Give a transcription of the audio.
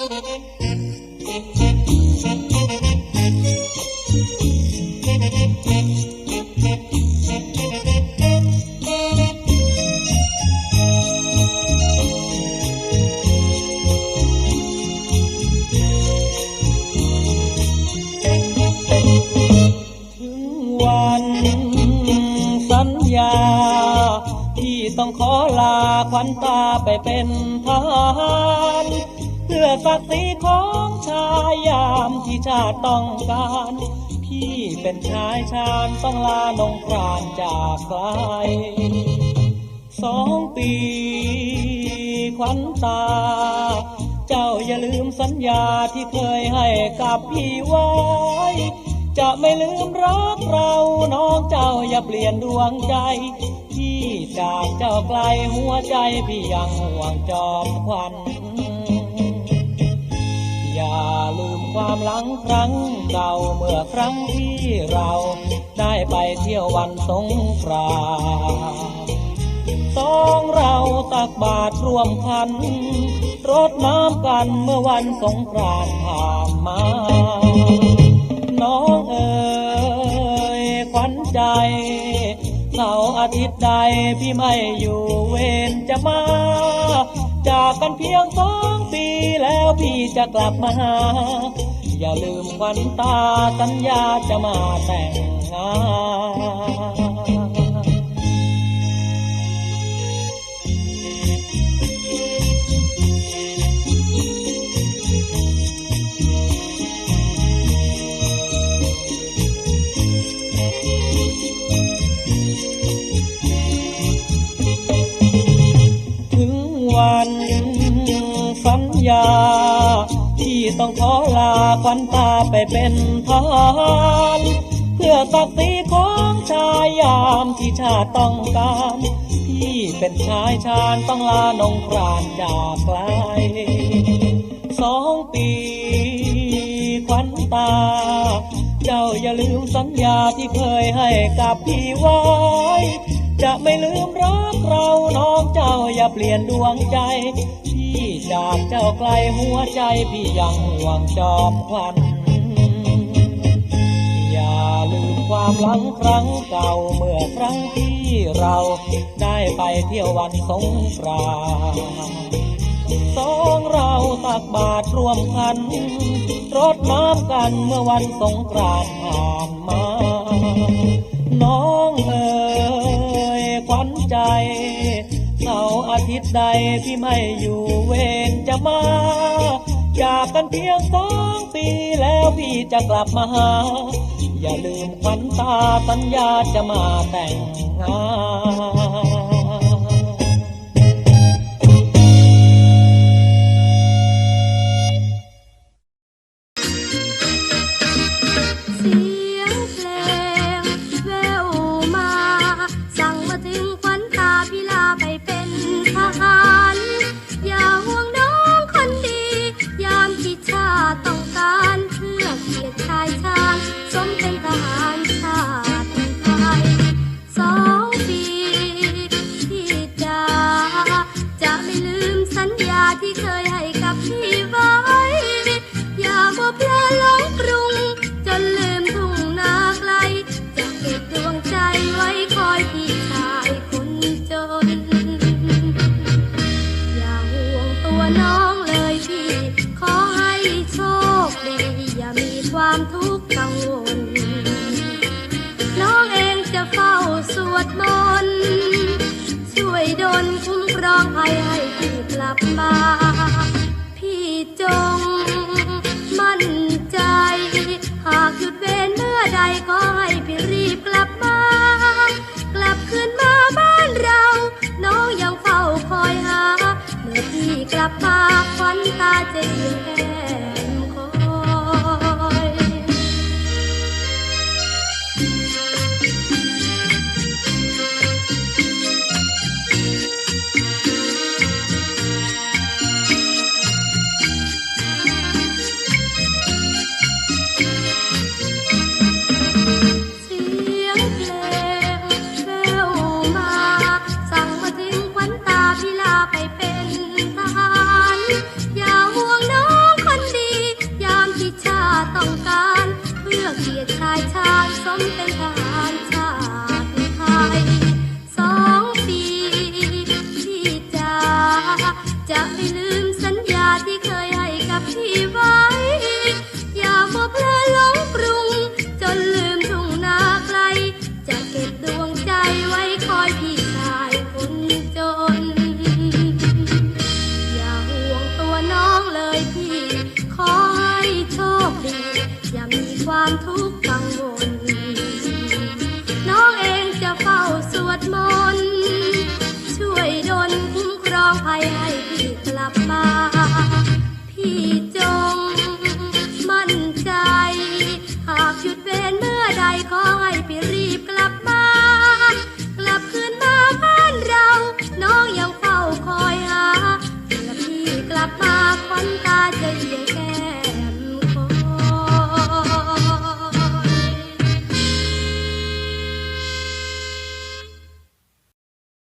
ถึงวันสัญญา ที่ต้องขอลาขวัญตาไปเป็นทหาร พื่อศักดิ์ศรีของชายยามที่ชาติต้องการ พี่เป็นชายชาญต้องลานงกรานจากไกลสองปีขวัญตา เจ้าอย่าลืมสัญญาที่เคยให้กับพี่ไว้ จะไม่ลืมรักเราน้องเจ้าอย่าเปลี่ยนดวงใจที่จากเจ้าไกลหัวใจพี่ยังห่วงจอมควัน ลืมความหลังครั้งเก่าเมื่อครั้งที่เราได้ไปเที่ยววันสงกรานต์สองเราตักบาตรร่วมคัน รดน้ำกันเมื่อวันสงกรานต์ผ่านมา น้องเอ๋ยขวัญใจเสาร์อาทิตย์ใดพี่ไม่อยู่เวรจะมา จากกันเพียงสอง ปีแล้วพี่จะกลับมาหา อย่าลืมวันตาสัญญาจะมาแต่งงาน ต้องขอลาควันตาไปเป็นทหารเพื่อศักดิ์ศรีของชายยามที่ชาติต้องการพี่เป็นชายชาญต้องลานงกรานจากไกลสองปีขวัญตา เจ้าอย่าลืมสัญญาที่เคยให้กับพี่ไว้ จะไม่ลืมรักเราน้องเจ้าอย่าเปลี่ยนดวงใจ พี่จากเจ้าไกลหัวใจพี่ยังห่วงจอมควันอย่าลืมความหลังครั้งเก่าเมื่อครั้งที่เราได้ไปเที่ยววันสงกรานต์สองเราตักบาตรรวมกันรดน้ำกันเมื่อวันสงกรานต์ผ่านมา น้องเอ๋ยขวัญใจ อาทิตย์ใดพี่ไม่อยู่เวรจะมาจากกันเพียงสองปีแล้วพี่จะกลับมาหา อย่าลืมขวัญตาสัญญาจะมาแต่งงาน ความทุกข์กังวล น้องเองจะเฝ้าสวดมนต์ช่วยดลคุ้มครองภัยให้พี่กลับมา พี่จงมั่นใจ หากหยุดเวรเมื่อใดขอให้พี่รีบกลับมา กลับคืนมาบ้านเรา น้องยังเฝ้าคอยหา เมื่อพี่กลับมาควันตาจะยืนแอบคอย Daffy Lou. ขอให้ไปรีบกลับมา กลับคืนมาบ้านเรา น้องยังเฝ้าคอยหาเมื่อพี่กลับมาควันตาจะเหี่ยแก